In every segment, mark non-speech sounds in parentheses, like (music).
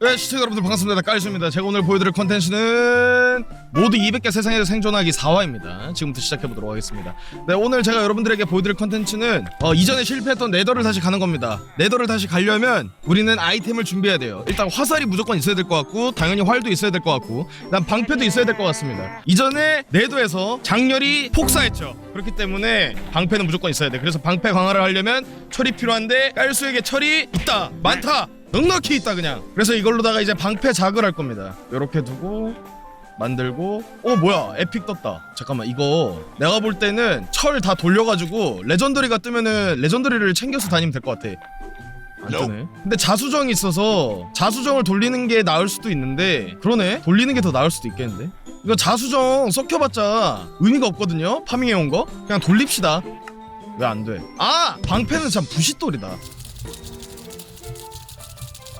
네, 시청자 여러분들 반갑습니다. 깔수입니다. 제가 오늘 보여드릴 컨텐츠는 모두 200개 세상에서 생존하기 4화입니다. 지금부터 시작해보도록 하겠습니다. 네, 오늘 제가 여러분들에게 보여드릴 컨텐츠는 어, 이전에 실패했던 네더를 다시 가는 겁니다. 네더를 다시 가려면 우리는 아이템을 준비해야 돼요. 일단 화살이 무조건 있어야 될 것 같고 당연히 활도 있어야 될 것 같고 그다음 방패도 있어야 될 것 같습니다. 이전에 네더에서 장렬히 폭사했죠. 그렇기 때문에 방패는 무조건 있어야 돼. 그래서 방패 강화를 하려면 철이 필요한데 깔수에게 철이 있다. 많다. 넉넉히 있다 그냥. 그래서 이걸로다가 이제 방패 작을 할 겁니다. 요렇게 두고 만들고. 어 뭐야? 에픽 떴다. 잠깐만 이거. 내가 볼 때는 철 다 돌려가지고 레전더리가 뜨면은 레전더리를 챙겨서 다니면 될 것 같아. 안 뜨네. 근데 자수정이 있어서 자수정을 돌리는 게 나을 수도 있는데 그러네. 돌리는 게 더 나을 수도 있겠는데? 이거 자수정 섞여봤자 의미가 없거든요? 파밍해온 거? 그냥 돌립시다. 왜 안 돼? 아! 방패는 참 부싯돌이다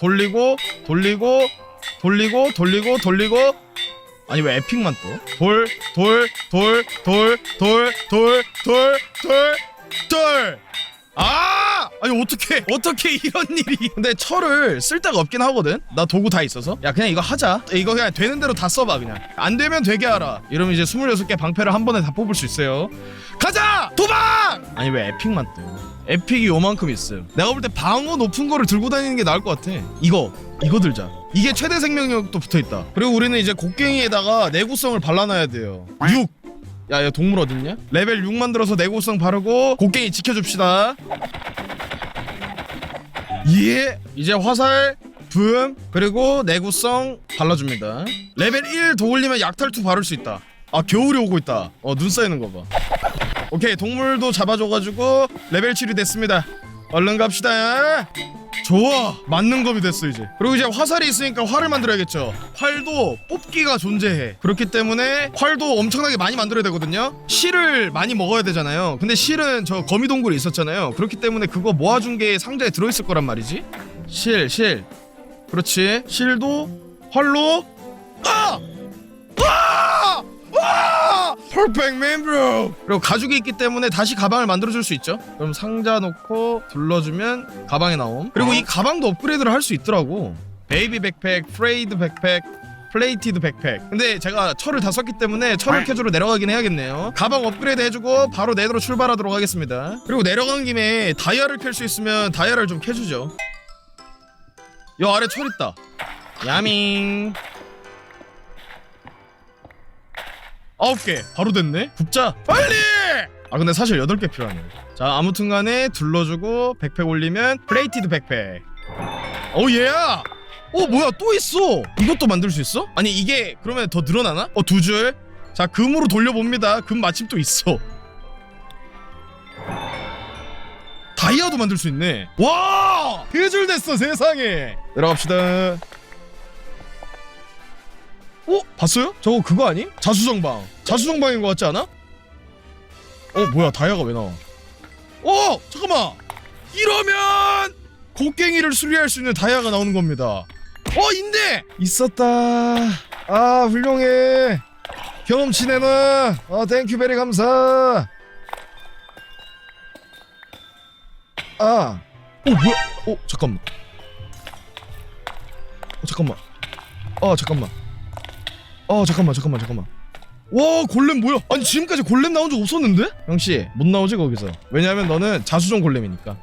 돌리고 돌리고 돌리고 돌리고 돌리고. 아니 왜 에픽만 또? 돌돌 돌 돌 돌 돌 돌 돌 아! 아니 어떻게 어떻게 이런 일이. 근데 철을 쓸 데가 없긴 하거든? 나 도구 다 있어서. 야 그냥 이거 하자. 이거 그냥 되는 대로 다 써봐 그냥. 안 되면 되게 하라. 이러면 이제 26개 방패를 한 번에 다 뽑을 수 있어요. 가자! 도박! 아니 왜 에픽만 또 에픽이 요만큼 있음 내가 볼 때 방어 높은 거를 들고 다니는 게 나을 것 같아 이거 이거 들자 이게 최대 생명력도 붙어있다 그리고 우리는 이제 곡괭이에다가 내구성을 발라놔야 돼요 6 야, 야 동물 어딨냐? 레벨 6 만들어서 내구성 바르고 곡괭이 지켜줍시다. 예. 이제 화살, 붐, 그리고 내구성 발라줍니다. 레벨 1 더 올리면 약탈 2 바를 수 있다. 아, 겨울이 오고 있다. 어, 눈 쌓이는 거 봐. 오케이, 동물도 잡아줘가지고 레벨 7이 됐습니다. 얼른 갑시다. 좋아 맞는 검이 됐어 이제 그리고 이제 화살이 있으니까 활을 만들어야겠죠 활도 뽑기가 존재해 그렇기 때문에 활도 엄청나게 많이 만들어야 되거든요 실을 많이 먹어야 되잖아요 근데 실은 저 거미동굴에 있었잖아요 그렇기 때문에 그거 모아준 게 상자에 들어있을 거란 말이지 실 실 그렇지 실도 활로 아! 아! 아! 퍼펙트 맨 브로 그리고 가죽이 있기 때문에 다시 가방을 만들어줄 수 있죠. 그럼 상자 놓고 둘러주면 가방에 나옴. 그리고 이 가방도 업그레이드를 할 수 있더라고. 베이비 백팩, 프레이드 백팩 플레이티드 백팩. 근데 제가 철을 다 썼기 때문에 철을 캐주로 내려가긴 해야겠네요. 가방 업그레이드 해주고 바로 내도로 출발하도록 하겠습니다. 그리고 내려간 김에 다이아를 캘 수 있으면 다이아를 좀 캐주죠. 여 아래 철 있다. 야밍 아홉 개. 바로 됐네? 굽자. 빨리! 아 근데 사실 여덟 개 필요하네 자 아무튼간에 둘러주고 백팩 올리면 플레이티드 백팩. 오 얘야! 어 뭐야 또 있어! 이것도 만들 수 있어? 아니 이게 그러면 더 늘어나나? 어 두줄자 금으로 돌려봅니다. 금 마침 또 있어. 다이아도 만들 수 있네. 와! 해줄 됐어 세상에. 내려갑시다 어? 봤어요? 저거 그거 아니? 자수정방. 자수정방인 것 같지 않아? 어 뭐야 다이아가 왜 나와? 어 잠깐만! 이러면 곡괭이를 수리할 수 있는 다이아가 나오는 겁니다. 어 있네! 있었다. 아 훌륭해. 경험치 내놔. 아 땡큐 베리 감사. 아. 어 뭐야? 어 잠깐만. 어 잠깐만. 아 잠깐만 아 잠깐만 잠깐만 잠깐만. 와 골렘 뭐야? 아니 지금까지 골렘 나온 적 없었는데? 형씨 못 나오지 거기서. 왜냐면 너는 자수정 골렘이니까.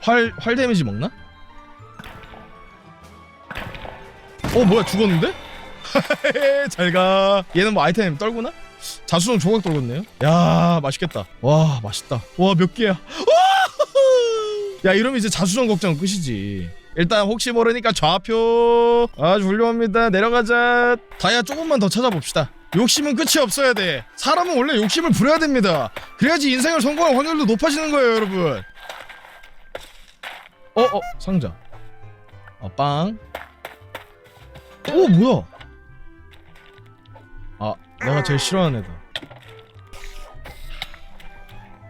활, 활 데미지 먹나? 어 뭐야 죽었는데? (laughs) 잘가. 얘는 뭐 아이템 떨구나? 자수정 조각 떨궜네요? 야 맛있겠다. 와 맛있다. 와 몇 개야? (laughs) 야 이러면 이제 자수정 걱정은 끝이지 일단 혹시 모르니까 좌표 아주 훌륭합니다. 내려가자. 다이아 조금만 더 찾아봅시다. 욕심은 끝이 없어야 돼. 사람은 원래 욕심을 부려야 됩니다. 그래야지 인생을 성공할 확률도 높아지는 거예요 여러분. 어 어 상자. 어빵. 오 뭐야? 아 내가 제일 싫어하는 애다.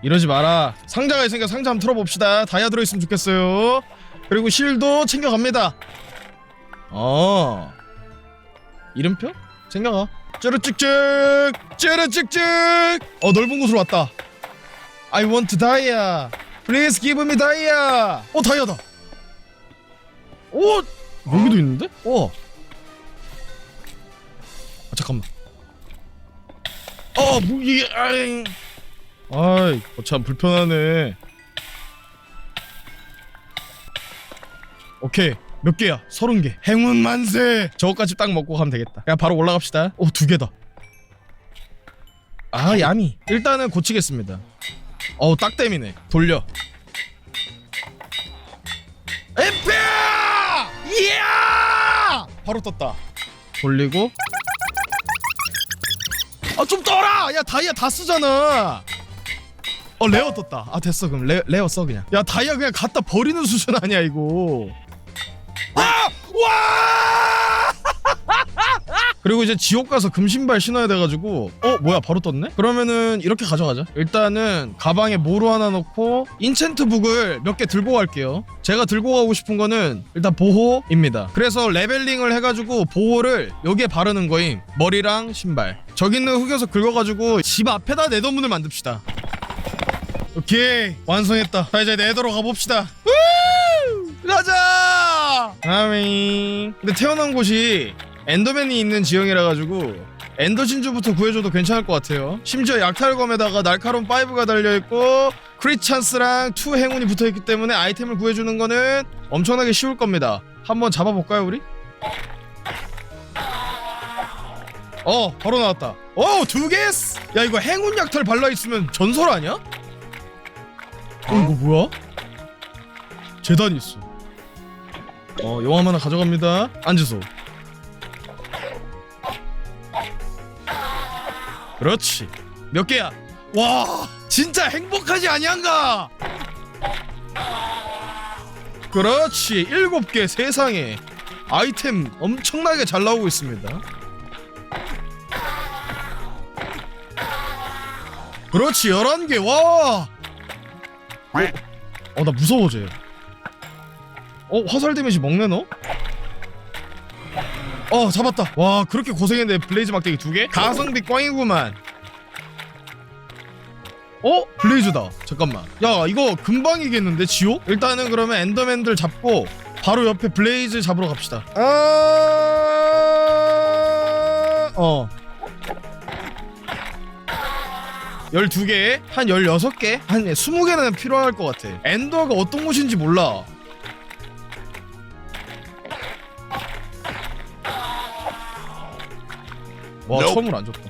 이러지 마라. 상자가 있으니까 상자 한번 털어봅시다. 다이아 들어있으면 좋겠어요 그리고 실도 챙겨갑니다 어 이름표? 챙겨가 쭈르찍찍 쭈르찍찍 어 넓은 곳으로 왔다 I want 다이아 Please give me 다이아. 어 다이아다. 오 여기도 있는데? 어. 아, 잠깐만. 어 무기 아이. 아이 어, 참 불편하네. 오케이 몇 개야? 서른 개. 행운 만세. 저거까지 딱 먹고 가면 되겠다. 그냥 바로 올라갑시다. 오 두 개다. 아 야미. 일단은 고치겠습니다. 어우 딱땜이네. 돌려. 에피야! 이야! 바로 떴다. 돌리고. 아 좀 떠라! 야 다이아 다 쓰잖아. 어 레어 떴다. 아 됐어 그럼 레, 레어 써 그냥. 야 다이아 그냥 갖다 버리는 수준 아니야 이거. 아! 와! 그리고 이제 지옥 가서 금신발 신어야 돼가지고 어 뭐야 바로 떴네? 그러면은 이렇게 가져가자. 일단은 가방에 모루 하나 넣고 인챈트 북을 몇 개 들고 갈게요. 제가 들고 가고 싶은 거는 일단 보호입니다. 그래서 레벨링을 해가지고 보호를 여기에 바르는 거임. 머리랑 신발. 저기 있는 흑여석 긁어가지고 집 앞에다 네더문을 만듭시다. 오케이. 완성했다. 자 이제 네더로 가봅시다. 우! 가자 아미 근데 태어난 곳이 엔더맨이 있는 지형이라 가지고 엔더 진주부터 구해줘도 괜찮을 것 같아요. 심지어 약탈검에다가 날카로운 5가 달려 있고 크릿 찬스랑 투 행운이 붙어 있기 때문에 아이템을 구해주는 거는 엄청나게 쉬울 겁니다. 한번 잡아볼까요 우리? 어 바로 나왔다. 어두 개스! 야 이거 행운 약탈 발라 있으면 전설 아니야? 어 이거 뭐야? 재단이 있어. 어 용암 하나 가져갑니다. 앉으소. 그렇지. 몇 개야? 와 진짜 행복하지 아니한가? 그렇지. 일곱 개 세상에 아이템 엄청나게 잘 나오고 있습니다. 그렇지. 11개. 와! 어나 무서워 쟤 어 화살 데미지 먹네 너? 어 잡았다. 와 그렇게 고생했는데 블레이즈 막대기 두개? 가성비 꽝이구만. 어? 블레이즈다. 잠깐만. 야 이거 금방 이겠는데 지옥? 일단은 그러면 엔더맨들 잡고 바로 옆에 블레이즈 잡으러 갑시다. 아... 어. 12개? 한 16개? 한 20개는 필요할 것 같아. 엔더가 어떤 곳인지 몰라 와 Nope. 처음으로 안 줬다.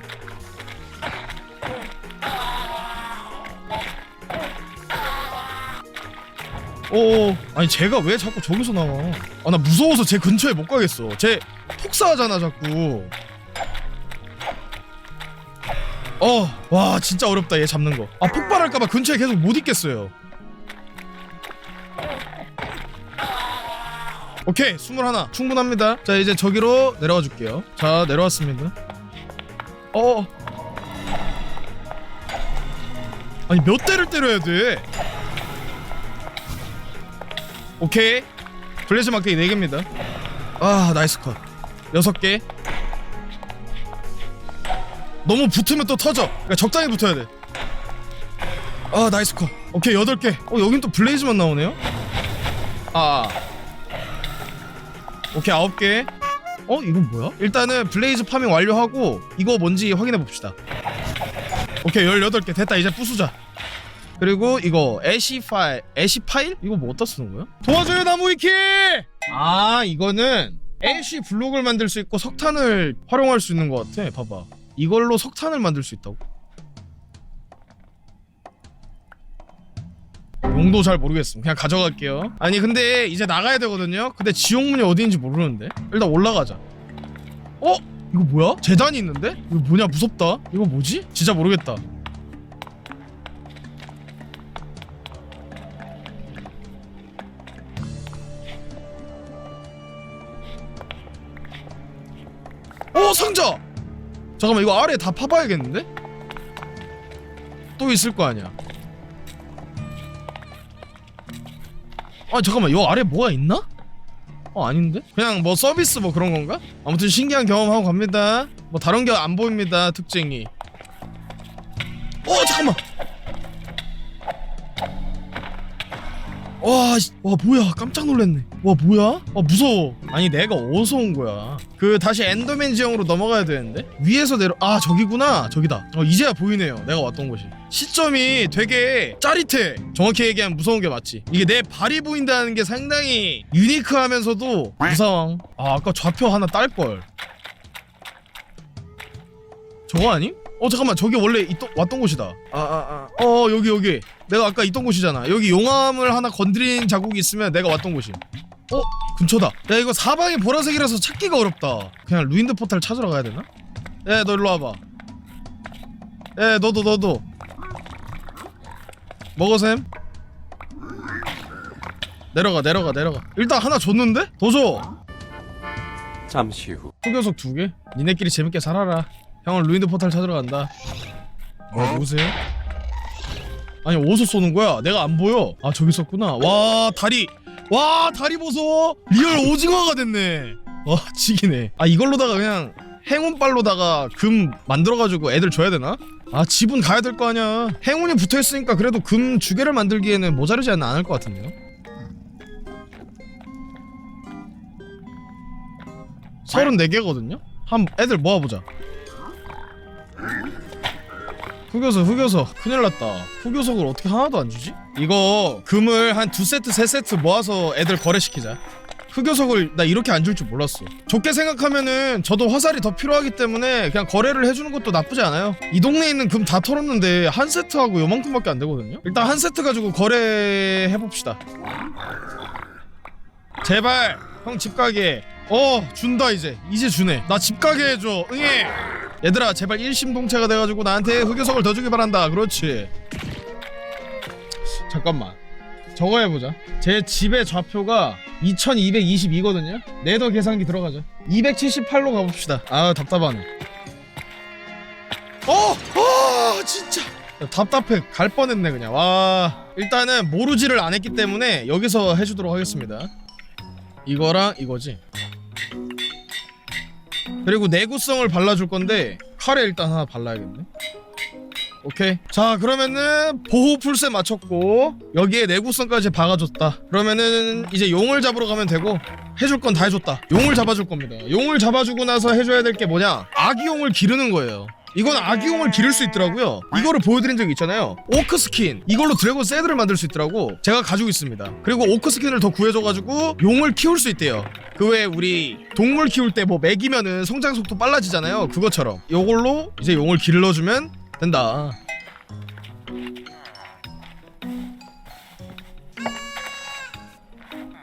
오 아니 쟤가 왜 자꾸 저기서 나와? 아 나 무서워서 쟤 근처에 못 가겠어. 쟤 폭사하잖아 자꾸. 어 와 진짜 어렵다 얘 잡는 거 아 폭발할까봐 근처에 계속 못 있겠어요. 오케이 21 충분합니다. 자 이제 저기로 내려가 줄게요. 자 내려왔습니다 어. 아니 몇 대를 때려야 돼? 오케이. 블레즈 막대기 4개입니다. 아 나이스 컷. 6개. 너무 붙으면 또 터져. 그러니까 적당히 붙어야 돼 아 나이스 컷. 오케이 8개. 어 여긴 또 블레이즈만 나오네요? 아. 오케이 9개 어 이건 뭐야? 일단은 블레이즈 파밍 완료하고 이거 뭔지 확인해 봅시다 오케이 18개 됐다 이제 부수자 그리고 이거 애쉬 파일 애쉬 파일? 이거 뭐 어디다 쓰는 거야? 도와줘요 나무 위키! 아 이거는 애쉬 블록을 만들 수 있고 석탄을 활용할 수 있는 것 같아 봐봐 이걸로 석탄을 만들 수 있다고 용도 잘 모르겠음 그냥 가져갈게요 아니 근데 이제 나가야 되거든요 근데 지옥문이 어디인지 모르는데 일단 올라가자 어? 이거 뭐야? 재단이 있는데? 이거 뭐냐 무섭다 이거 뭐지? 진짜 모르겠다 어 상자! 잠깐만 이거 아래 다 파봐야겠는데? 또 있을 거 아니야 아 잠깐만. 요 아래 뭐가 있나? 어 아닌데? 그냥 뭐 서비스 뭐 그런 건가? 아무튼 신기한 경험하고 갑니다. 뭐 다른 게 안 보입니다 특징이. 어 잠깐만. 와, 씨, 와 뭐야. 깜짝 놀랐네. 와 뭐야? 와 무서워. 아니 내가 어디서 온 거야? 그 다시 엔더맨 지형으로 넘어가야 되는데? 위에서 내려 아 저기구나. 저기다. 어 이제야 보이네요. 내가 왔던 곳이 시점이 되게 짜릿해 정확히 얘기하면 무서운 게 맞지 이게 내 발이 보인다는 게 상당히 유니크하면서도 무서워 아 아까 좌표 하나 딸 걸 저거 아니? 어 잠깐만 저기 원래 있던 왔던 곳이다. 아아 아. 어 여기 여기. 내가 아까 있던 곳이잖아. 여기 용암을 하나 건드린 자국이 있으면 내가 왔던 곳이. 어 근처다. 야 이거 사방이 보라색이라서 찾기가 어렵다. 그냥 루인드 포탈 찾으러 가야 되나? 야너 일로 와봐. 야 너도 너도. 먹어 샘. 내려가 내려가 내려가. 일단 하나 줬는데? 더 줘. 잠시 후 흑요석 두 개? 니네끼리 재밌게 살아라. 형은 루인드 포탈 찾으러 간다. 어, 누구세요? 아니 어디서 쏘는 거야? 내가 안 보여. 아 저기 있었구나. 와 다리. 와 다리 보소. 리얼 오징어가 됐네. 와 (laughs) 지기네. 아 이걸로다가 그냥 행운발로다가 금 만들어가지고 애들 줘야 되나? 아 집은 가야 될 거 아니야. 행운이 붙어 있으니까 그래도 금 주개를 만들기에는 모자르지 않- 않을 것 같은데요. 34개거든요? 한 애들 모아보자 흑요석 흑요석 큰일 났다 흑요석을 어떻게 하나도 안 주지? 이거 금을 한 두 세트 세 세트 모아서 애들 거래시키자 흑요석을 나 이렇게 안 줄 줄 몰랐어. 좋게 생각하면은 저도 화살이 더 필요하기 때문에 그냥 거래를 해주는 것도 나쁘지 않아요. 이 동네에 있는 금 다 털었는데 한 세트하고 요만큼밖에 안 되거든요? 일단 한 세트 가지고 거래해봅시다. 제발! 형 집 가게. 어 준다 이제. 이제 주네. 나 집 가게 해줘. 응해! 얘들아 제발 일심동체가 돼가지고 나한테 흑요석을 더 주길 바란다. 그렇지. 잠깐만 저거 해보자. 제 집의 좌표가 2222거든요. 네더 계산기 들어가자 278로 가봅시다. 아 답답하네. 어! 어! 진짜. 야, 답답해. 갈 뻔했네 그냥. 와. 일단은 모르지를 안 했기 때문에 여기서 해주도록 하겠습니다. 이거랑 이거지. 그리고 내구성을 발라줄 건데 칼에 일단 하나 발라야겠네 오케이. 자 그러면은 보호 풀셋 맞췄고 여기에 내구성까지 박아줬다. 그러면은 이제 용을 잡으러 가면 되고 해줄 건 다 해줬다. 용을 잡아줄 겁니다. 용을 잡아주고 나서 해줘야 될 게 뭐냐? 아기용을 기르는 거예요. 이건 아기용을 기를 수 있더라고요. 이거를 보여드린 적 있잖아요. 오크 스킨. 이걸로 드래곤 세드를 만들 수 있더라고. 제가 가지고 있습니다. 그리고 오크 스킨을 더 구해줘가지고 용을 키울 수 있대요. 그 외에 우리 동물 키울 때 뭐 먹이면은 성장 속도 빨라지잖아요. 그것처럼. 요걸로 이제 용을 길러주면 된다.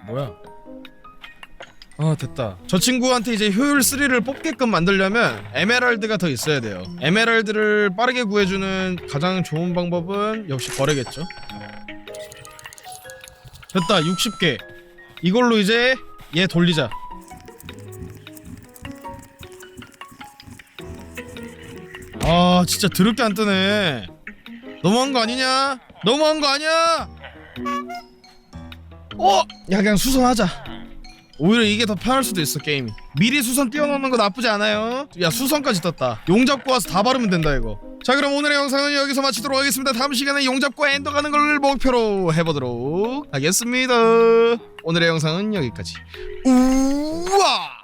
뭐야? 아 됐다. 저 친구한테 이제 효율 3를 뽑게끔 만들려면 에메랄드가 더 있어야 돼요. 에메랄드를 빠르게 구해주는 가장 좋은 방법은 역시 거래겠죠? 됐다. 60개. 이걸로 이제 얘 돌리자 아 진짜 드럽게 안 뜨네. 너무한 거 아니냐? 너무한 거 아니야? 어? 야 그냥 수선하자. 오히려 이게 더 편할 수도 있어 게임이. 미리 수선 띄워놓는 거 나쁘지 않아요. 야 수선까지 떴다. 용 잡고 와서 다 바르면 된다 이거. 자 그럼 오늘의 영상은 여기서 마치도록 하겠습니다. 다음 시간에 용 잡고 엔더 가는 걸 목표로 해보도록 하겠습니다. 오늘의 영상은 여기까지. 우와